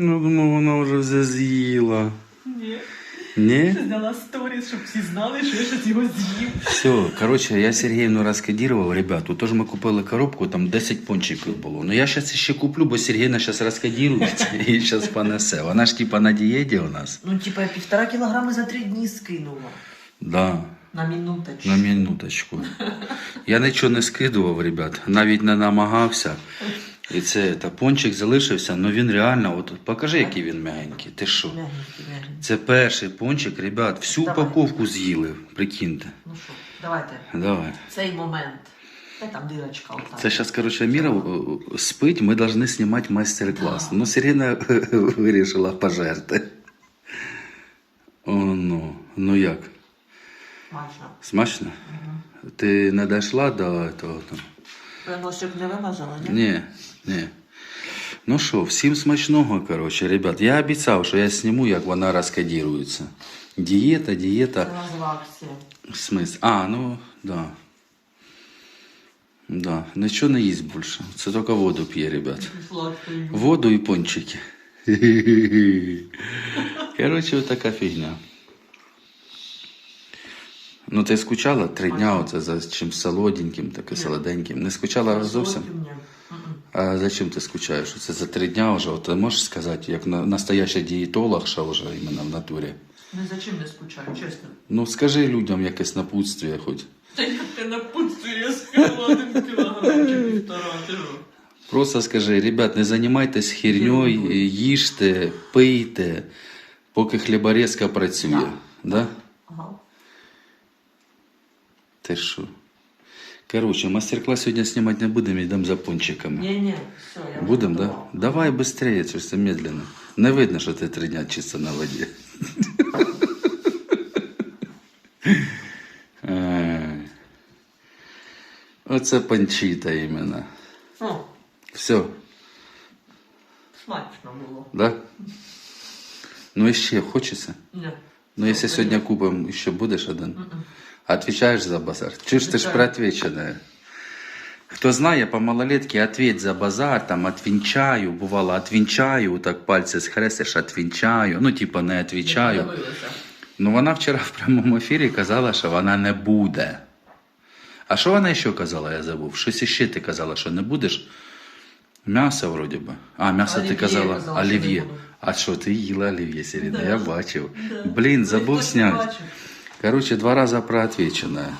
Ну, думаю, вона вже все з'їла. Ні. Ні? Зняла сторіс, щоб всі знали, що я щось його з'їв. Все, короче, я Сергіївну розкодірував, ребят, тут теж ми купили коробку, там 10 пончиків було. Ну я зараз ще куплю, бо Сергійна зараз розкодірується і зараз понесе. Вона ж типа на дієті у нас. Ну, типа, я півтора кілограми за три дні скинула. Да, На минуточку. на минуточку. Я нічого не скидував, ребят, навіть не намагався. І це та пончик залишився, але він реально, от покажи, який він м'ягенький. Ти що? Мягенький, мягенький. Це перший пончик, ребят, всю Давай. упаковку з'їли, прикиньте. Ну що, давайте. Давай. Цей момент. Де там дирочка отак. Це зараз, коротше, Міра е, спить, ми повинні знімати майстер-клас. Ну, Сирена вирішила пожерти. О, ну, ну як? Смачно. Смачно? Ти не дійшла до того там? Носик не вимазала, ні? Ні, ні. Ну що, всім смачного, коротше, ребят. Я обіцяв, що я зніму, як вона розкодірується. Дієта, Це дієта. назва акція. Смисл. А, ну, да. Да, нічого не їсть більше. Це тільки воду п'є, ребят. Воду і пончики. Коротше, от така фігня. Ну, ти скучала три дня оце за чимсь солоденьким, таке солоденьким. Не скучала зовсім? А за чим ти скучаєш? Це за три дня вже. От, ти можеш сказати, як на, настоящий дієтолог, що вже іменно в натурі. Ні за чим не скучаю, чесно. Ну, скажи людям якесь напутствие хоч. Та як ти на пункті я скинула один кілограм чи півтора. Просто скажи, ребят, не займайтесь херньою, їжте, пийте, поки хліборезка працює. Да. Да? Ага. Ти що? Короче, мастер-клас сьогодні знімати не будемо, йдемо за пончиками. Ні-ні, все, я Будемо, да? Давай быстрее, це все медленно. Не видно, що ти три дня чисто на воді. Ай. Оце панчіта іменно. О, Все, смачно було. да? Ну і ще хочеться. Ні. Ну, якщо сьогодні купимо, ще будеш один. Отвечаешь за базар? Чуешь, ты ж проотвеченная. Кто знає, по малолетке ответь за базар, там отвінчаю, бувало, отвінчаю, так пальці схрестиш, отвінчаю, ну, типа не отвічаю. Ну, вона вчора в прямому ефірі казала, що вона не буде. А що вона ще казала, я забув? Щось іще ти казала, що не будеш? М'ясо вроді би. А, м'ясо ти казала, казала, олів'є. А що, ти їла олів'є, Сіріна? Да. Я бачив. Да. Блін, забув зняти. Короче, два раза проотвеченная.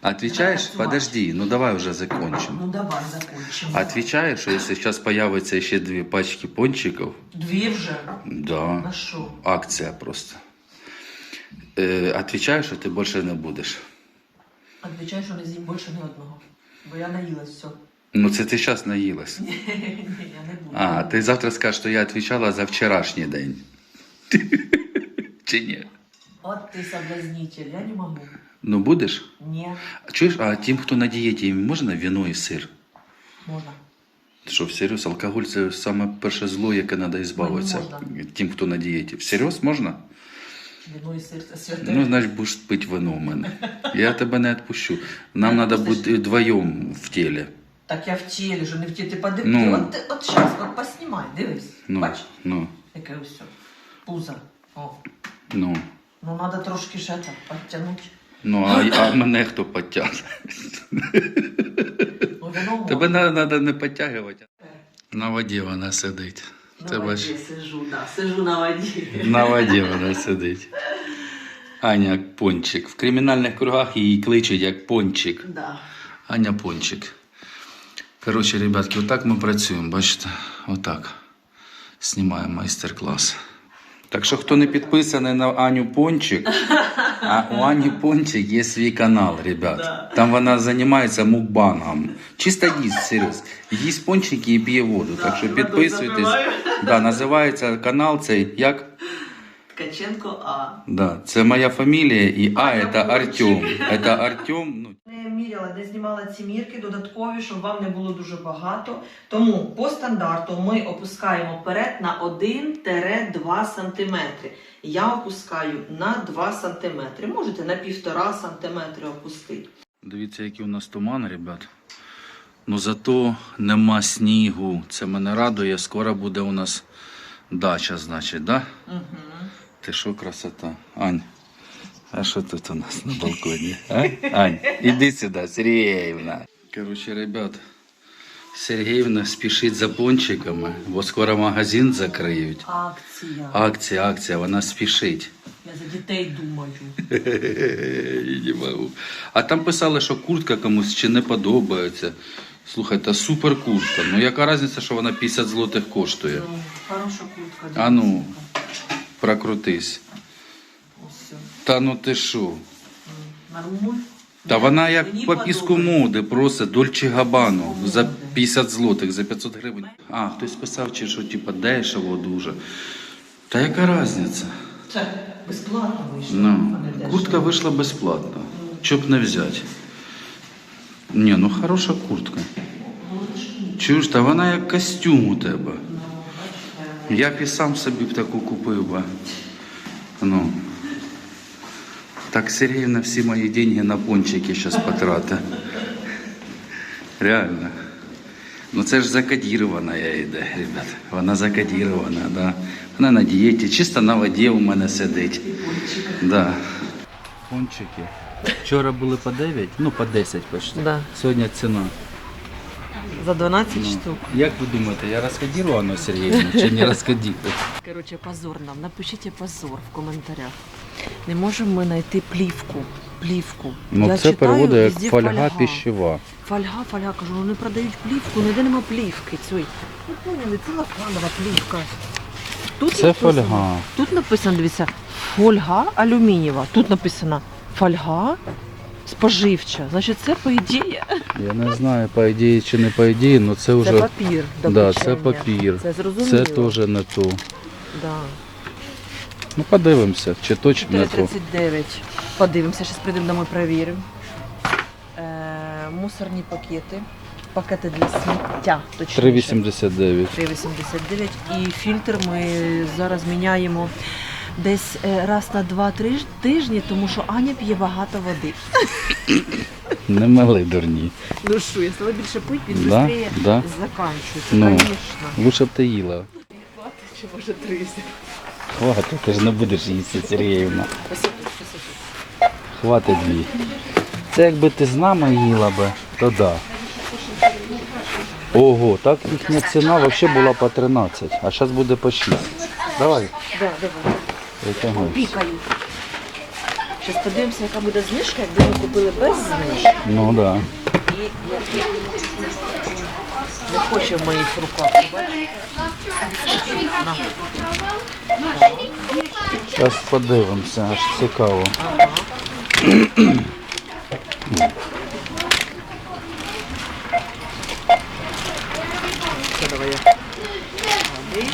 Отвечаешь? Давай, Подожди, ну давай уже закончим. Ну давай закончимо. Отвечаешь, что если сейчас появится еще две пачки пончиков, Дві вже. да, що? акция просто. Э, отвечаешь, что ты больше не будешь. Отвечаю, що не з'їм більше ні одного. Бо я наїлась все. Ну, це ти зараз наїлась. Ні, я не буду. А, ти завтра скажеш, що я отвечала за вчорашній день. Чи ні? От ти соблазнитель, я не можу. Ну, будеш? Ні, А чуєш, а тим, хто на дієті, їм можна віно і сир? можна. Що, всерйоз, алкоголь це саме перше зло, яке треба збавитися. Мені Тим, хто на дієті. Всерйоз можна? Віно і серце святе. Ну, значить, будеш пити вино в мене. Я тебе не відпущу. Нам Ну, треба це бути вдвоєм в тілі. Так я в тілі, що не в тілі. Ти подиви. Ну. От, ти- от зараз, от поснімай, дивись. Ну, Бач, ну, яке все. Пузо. О. ну. Ну, треба трошки ще так підтягнути. Ну, а, а мене хто підтягне? Ну, Тебе треба не підтягувати. На воді вона сидить. На Ти воді бачиш? сижу, да, сижу на воді. На воді вона сидить. Аня як пончик. В кримінальних кругах її кличуть як пончик. Да. Аня Пончик. Коротше, ребятки, отак ми працюємо, бачите? Отак. Знімаємо майстер-клас. Так що, хто не підписаний на Аню Пончик, а у Ані Пончик є свій канал, ребят. Там вона займається мукбангом. Чисто їсть, серйоз. Їсть пончики і п'є воду. так що підписуйтесь. Да, називається канал цей як? Ткаченко А. Да, це моя фамілія і А це Артем. Це Артем. Ну, Не міряла, не знімала ці мірки додаткові, щоб вам не було дуже багато. Тому по стандарту ми опускаємо вперед на 1-2 см. Я опускаю на 2 см. Можете на 1,5 см опустити. Дивіться, який у нас туман, ребят. Ну зато нема снігу. Це мене радує. Скоро буде у нас дача, значить, да? Угу. Ти що, красота? Ань, а що тут у нас на балконі? А? Ань, іди сюди, Сергіївна. Коротше, ребят, Сергіївна спішить за пончиками, бо скоро магазин закриють. Акція. Акція, акція, вона спішить. Я за дітей думаю. Не можу. А там писали, що куртка комусь чи не подобається. Слухайте, супер куртка. Ну яка різниця, що вона 50 злотих коштує? Ну, хороша куртка. А ну. Прокрутись. Ось. Та ну ти що? Та вона як по піску моди, просто Дольче Габану за 50 злотих, за 500 гривень. А, хтось писав, чи що, типа, дешево дуже. Та яка різниця? Це безплатно вийшло. Ну, куртка вийшла безплатно. Чоб не взяти. Ні, ну хороша куртка. Чуєш, та вона як костюм у тебе. Я б і сам собі б таку купив би. Ну. Так Сергіївна всі мої деньги на пончики зараз потратить. Реально. Ну це ж закодірована я йде, ребят. Вона закодірована, да. Вона на дієті, чисто на воді у мене сидить. Да. Пончики. Вчора були по 9, ну по 10 почти. Да. Сьогодні ціна. За 12 Ну, штук. Як ви думаєте, я розкодірувано Сергіївна чи не розкодірую? Коротше, позор нам. Напишіть позор в коментарях. Не можемо ми знайти плівку. Плівку. Ну Я це читаю, переводить як везде фольга пищева. Фольга, фольга, кажу, вони продають плівку, ніде нема плівки. Цієї. Ви поняли, це лаканова плівка. Тут Це написано- фольга. Тут написано, дивіться, фольга алюмінієва. Тут написано фольга споживча. Значить, це по ідеї. Я не знаю, по ідеї чи не по ідеї, але це Це вже папір. до да, це печення. папір. Це зрозуміло. Це теж не то. Да. Ну подивимося, чи точно не то. 4,39. Подивимося, зараз прийдемо домой, перевіримо. Е, мусорні пакети. Пакети для сміття. Точніше. 3,89. 3,89. І фільтр ми зараз міняємо десь е, раз на 2-3 тижні, тому що Аня п'є багато води. Не мали дурні. Ну що, якщо ви більше пить, він Да, швидше да. заканчується, Ну. звісно. Лучше б ти їла. Чи може 30? Хватить, ти ж не будеш їсти, Сергіївна. Хватить дві. Це якби ти з нами їла би, то да. Ого, так їхня ціна взагалі була по 13, а зараз буде по 6. Давай, Да, давай. Пікаю. Зараз подивимося, яка буде знижка, якби ми купили без знижки. Ну. І я не хоче в моїх руках. Зараз подивимося, аж цікаво. Все, давай я. Клади.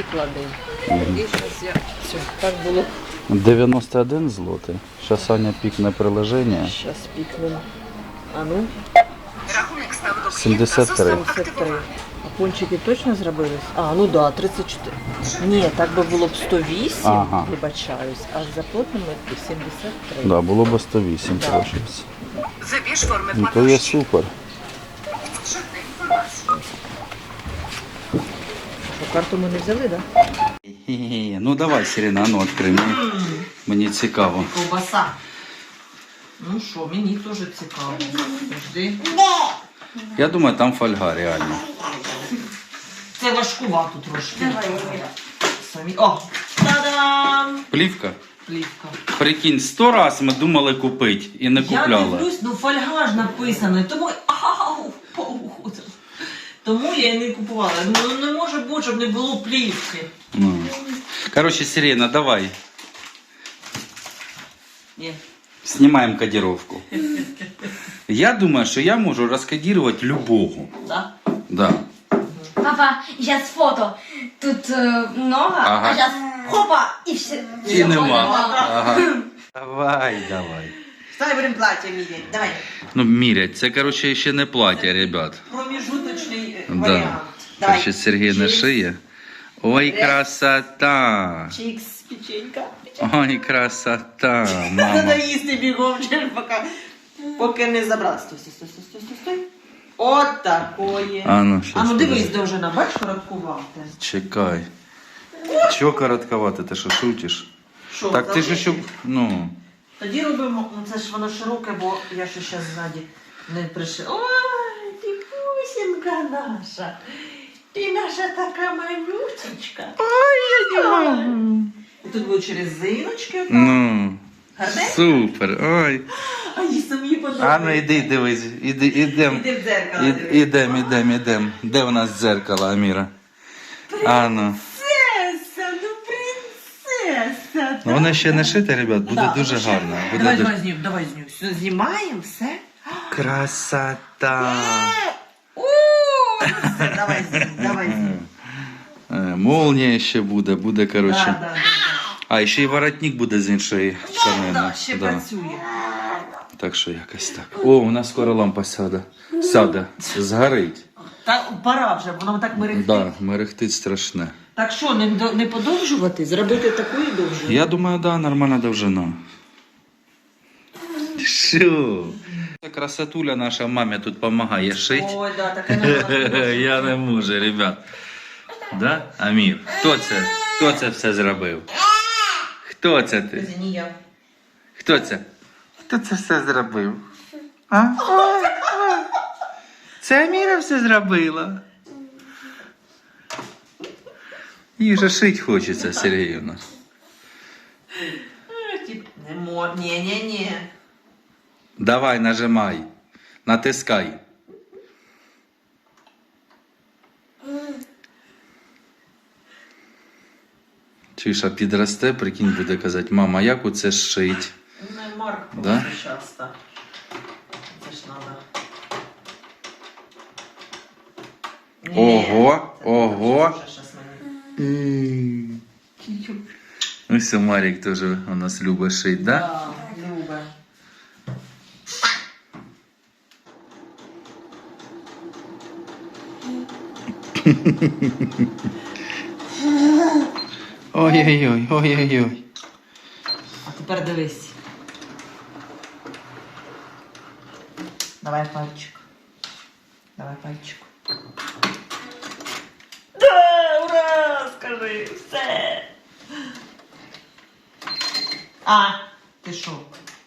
І клади. І зараз я. Все, так було. 91 злотий. Зараз Аня пікне приложення. Зараз пікнемо. А ну, 73. 73. А пончики точно зробились? А, ну да, 34. Ні, так би було б 108, Ага. вибачаюсь, а за плотними 73. Да, було б 108 Да. трошки. Ну то є супер. Що, карту ми не взяли, так? Да? Ну давай, Сирена, ну відкрий. Мені, мені цікаво. Ковбаса. Ну що, мені теж цікаво. Жди. Я думаю, там фольга реально. Це важкувато трошки. Самі. О! Та-дам! Плівка. Плівка. Прикинь, сто раз ми думали купити і не Я купляли. дивлюсь, ну фольга ж написано, тому ау, по уху. Тому я і не купувала. Я думаю, ну не може бути, щоб не було плівки. Ну. Короче, Сирена, давай. Ні. Знімаємо кодировку. Я думаю, що я можу розкодірувати любого. Да? Да. Папа, сейчас фото. Тут э, много, Ага. а сейчас хопа, и все. І нема. Ага. Давай, давай. Дай будемо плаття міряти. Давай. Ну, мірять. Це, короче, ще не плаття, ребят. Проміжуточний е, Да. варіант. Короче, Сергій на шиє. Ой, красота! Чикс, печенька. Ой, красота, мама. їсти бігом, поки Поки не забрала. Стой, стой, стой, стой, стой, стой. От такої. А ну, щас А ну дивись, подожди. довжина, бачиш, короткувати. Чекай. Чого коротковато, ти що шутиш? Що, Так ти ж ще. Ну. Тоді робимо, ну це ж воно широке, бо я ще зараз ззаді не пришив. Ой, наша. Ти наша така манючечка. Ой, я не можу. Тут будуть резиночки. отак. Ну. Супер. Ой. А їй самі подобається. А ну іди, дивись, іди, ідем. Іди в дзеркало. І- дивись. Ідем, ідем, ідем. Де у нас дзеркало, Аміра? А ну. Принцеса, ну принцеса. Ну, Воно ще не шите, ребят, буде Да, дуже ще- гарно. Буде Давай, дуже... давай знімемо, давай знімемо. Знімаємо все. Красота. Ну все, давай давай. Е, Молнія ще буде, буде, коротше. да, да, А, і ще й воротник буде з іншої да. тканини. Да, ще Да. працює. Так що якось так. О, у нас скоро лампа сяде. Сяде. Згорить. Та пора вже, воно так мерехтить. Да, мерехтить страшне. Так що, не, не подовжувати, зробити такою довжину? Я думаю, да, нормальна довжина. Що? Красотуля наша мамі тут допомагає шити. Ой, да, таке не Я не можу, ребят. Да? Амір, хто це? Хто це все зробив? Хто це ти? Ні, я. Хто це? Хто це все зробив? А? Це Аміра все зробила. Їй же шить хочеться, Сергіївна. Не. Ні, ні, ні. Давай, нажимай. Натискай. Чуєш, а підросте, прикинь, буде казати, мама, як оце шить? Не Марк Да? часто. Це ж надо. Ого, це ого. мені. Ось Марік теж у нас любить шить, да? Да, Ой-ой-ой, ой-ой-ой. А тепер дивись. Давай пальчик. Давай пальчик. Да, ура! Скажи, все. А, ти що?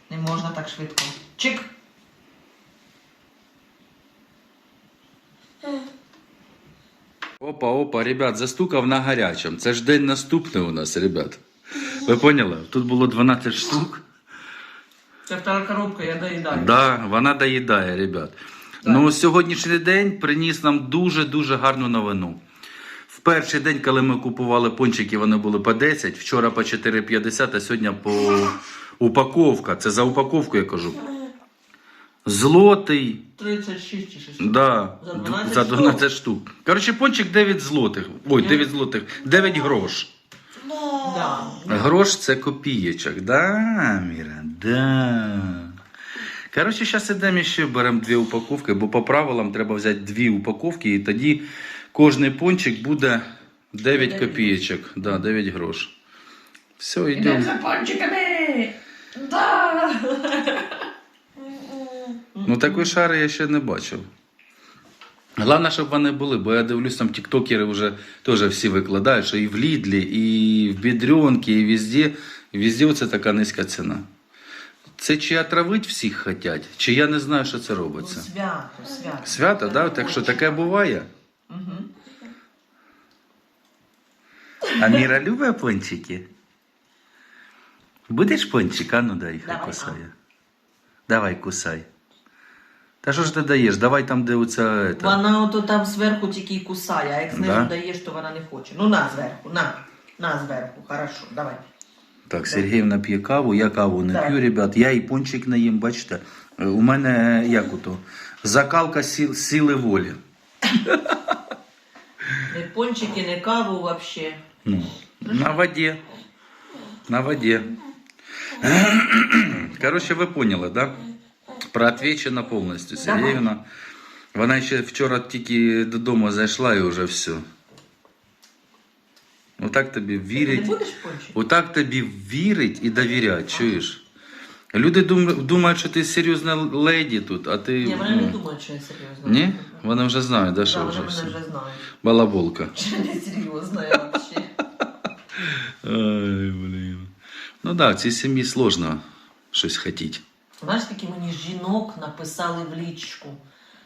Не можна так швидко. Чик. Опа, опа, ребят, застукав на гарячому. Це ж день наступний у нас, ребят. Ви поняли? Тут було 12 штук. Це втора коробка, я доїдаю. Да, вона доїдає, ребят. Ну, сьогоднішній день приніс нам дуже-дуже гарну новину. В перший день, коли ми купували пончики, вони були по 10, вчора по 4,50, а сьогодні по упаковка. Це за упаковку я кажу. Злотий. 36 чи 6. Да, За 12 за 12 штук. Коротше, пончик 9 злотих. Ой, 9 злотих. 9 грош. Да. Грош це копієчок, да, Міра? Да. Коротше, зараз ідемо ще беремо дві упаковки, бо по правилам треба взяти дві упаковки, і тоді кожний пончик буде 9 Дев'ять копієчок. Да, 9 грош. Все, йдемо. за пончиками! Да! Ну такої шари я ще не бачив. Головне, щоб вони були, бо я дивлюсь, там тіктокери вже теж всі викладають, що і в Лідлі, і в Бідрюнки, і везде, везде оце така низька ціна. Це чи отравить всіх хотять, чи я не знаю, що це Ну, робиться. свято, свято. Свято, да? так що таке буває. А Міра любить пончики? Будеш пончик? А ну дай, хай кусає. Давай, кусай. Та що ж ти даєш? Давай там, де оця. ета. Вона ото там зверху тільки й кусає, а як знизу Да? даєш, то вона не хоче. Ну на зверху, на. На зверху, хорошо, давай. Так, Сергіївна п'є каву, я каву не Так. п'ю, ребят. Я і пончик не їм, бачите. Е, У мене е, як ото? Закалка сіл, сили волі. Не пончики, не каву вообще. Ну, на воді. На воді. Коротше, ви поняли, да? Проотвечено повністю. Давай. Сергіївна. Вона ще вчора тільки додому зайшла і вже все. Отак тобі Не вірить. будеш пончик? Отак тобі вірить і довірять, чуєш? Люди дум- думають, що ти серйозна леді тут, а ти. Ні, вони не ну, думають, що я серйозно. Ні? Вони вже знають, да, що Да, вже вони все. мене вже знають. Балаболка. Чи не серйозно я взагалі. Ай, блін. Ну так, да, в цій сім'ї сложно щось хотіти. Знаєш, скільки мені жінок написали в лічку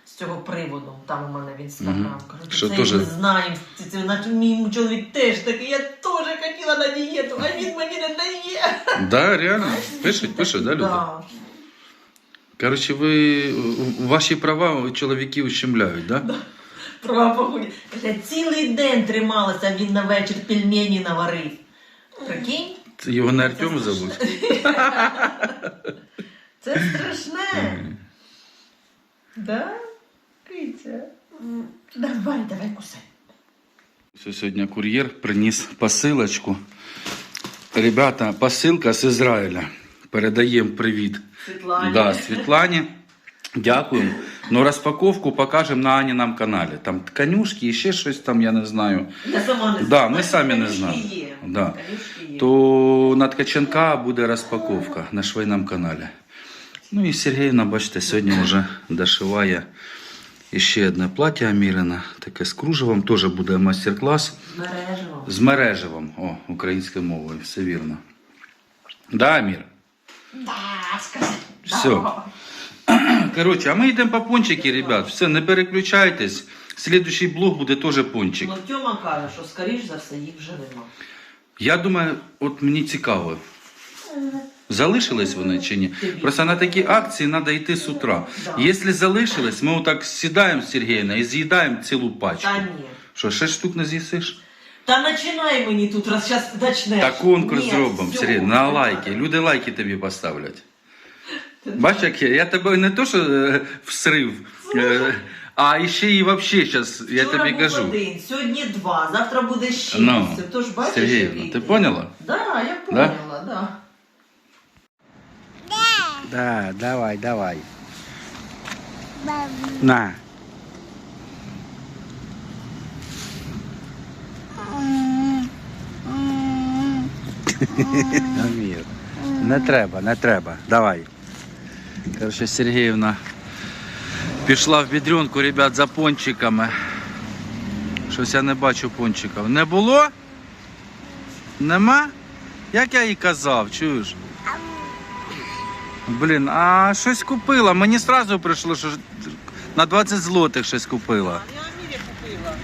з цього приводу, там у мене в інстаграм. Кажуть, це теж- ми знаємо. Це, це, наче мій чоловік теж такий, я теж хотіла на дієту, а він мені не дає. Да, реально. Пишуть, пишуть, да, люди? Да. Коротше, ви ваші права чоловіки ущемляють, да? Права похуй. Каже, цілий день трималася, він на вечір пельмені наварив. Прикинь? Його не Артем зовуть. Це страшне. Да? Китя? Давай, давай кусай. Все, Сьогодні кур'єр приніс посилочку. Ребята, посилка з Ізраїля. Передаємо привіт Світлані. да, Світлані. Дякуємо. Ну, розпаковку покажемо на Анінам каналі. Там конюшки і ще щось там, я не знаю. Я сама не Да, знаю. ми самі не знаємо. Є. Да. Є. То на Ткаченка буде розпаковка на швейному каналі. Ну і Сергіївна, бачите, сьогодні вже дошиває ще одне плаття Амірина, таке з кружевом. Теж буде майстер-клас Мережево. з мережевом. О, українською мовою, все вірно. Да, Амір? Да, скажи. Все. Да. Коротше, а ми йдемо по пончики, ребят. Все, не переключайтесь. Слідуючий блог буде теж пончик. Ну, Тьома каже, що скоріш за все їх вже нема. Я думаю, от мені цікаво. Залишились вони чи ні? Просто на такі акції треба йти з утра. Якщо залишились, ми отак сідаємо з Сергієм і з'їдаємо цілу пачку. Та ні. Що, шість штук не з'їсиш? Та починай мені тут, раз зараз почнеш. Та конкурс Ні, зробимо, Сергій, на лайки. Люди лайки тобі поставлять. Бач, як я, я тебе не то, що е, всрив, е, а ще і взагалі зараз, я Вчора тобі був кажу. один, сьогодні два, завтра буде шість. Ну, Тож бачиш, Сергіївна, який ти поняла? Да, я поняла, да. Да, давай, давай. На. Амір. Не треба, не треба. Давай. Короче, Сергіївна пішла в бідрюнку, ребят, за пончиками. Щось я не бачу пончиків. Не було? Нема? Як я їй казав, чуєш? Блін, а щось купила. Мені одразу прийшло, що на 20 злотих щось купила. Я Амірі купила.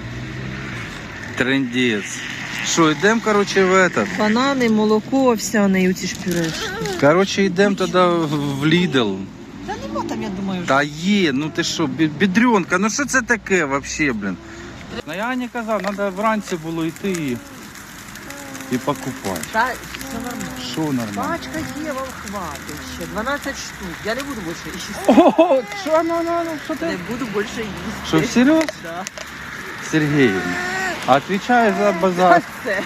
Трендець. Що, йдемо, коротше, в этот. Банани, молоко, овсяне і оці ж пюрешки. Коротше, йдемо тоді в Lidl. Та нема там, я думаю, Та є, ну ти що, бі- бідрюнка, ну що це таке взагалі, блін? Ну я не казав, треба вранці було йти і, і покупати. Та все нормально. Що нормально? Пачка є, вам хватить ще. 12 штук. Я не буду більше їсти. Ого, що, ну, ну, ну, що Не ти? буду більше їсти. Що, всерйоз? Да. Сергіївна, отвечай за базар. Це.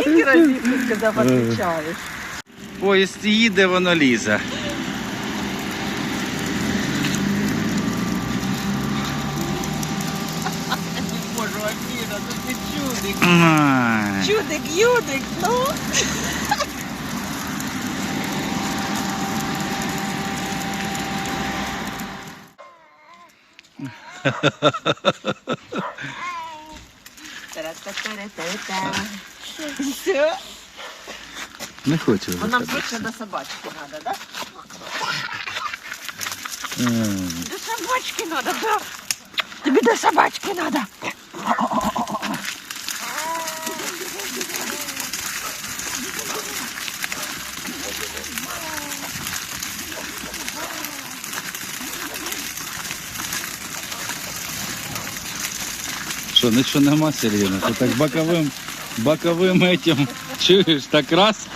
Скільки разів ти сказав, відповідаєш? Поїзд їде, воно лізе. Боже, Аміра, ну ти чудик. Ай. Чудик, юдик, ну. Все. Не хочу вже. А нам тебе. точно до собачки надо, да? М. До собачки надо, да. Тебе до собачки надо. Що, нічого нема, Сергійна? Ти так боковим, боковим этим, чуєш, так раз.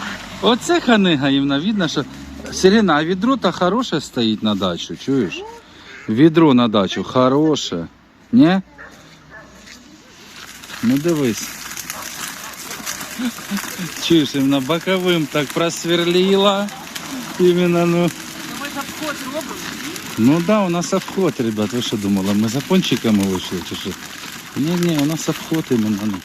Оце ханига їмна, видно, що... Сирена, а відро то хороше стоїть на дачу, чуєш? Відро на дачу хороше. Ні? Ну дивись. Чуєш, іменно боковим так просверлила. Іменно, ну. Ми ж обход робимо. Ну да, у нас обход, ребят. Ви що думали? Ми за пончиками вийшли чи що? У нас обход іменно. Ну.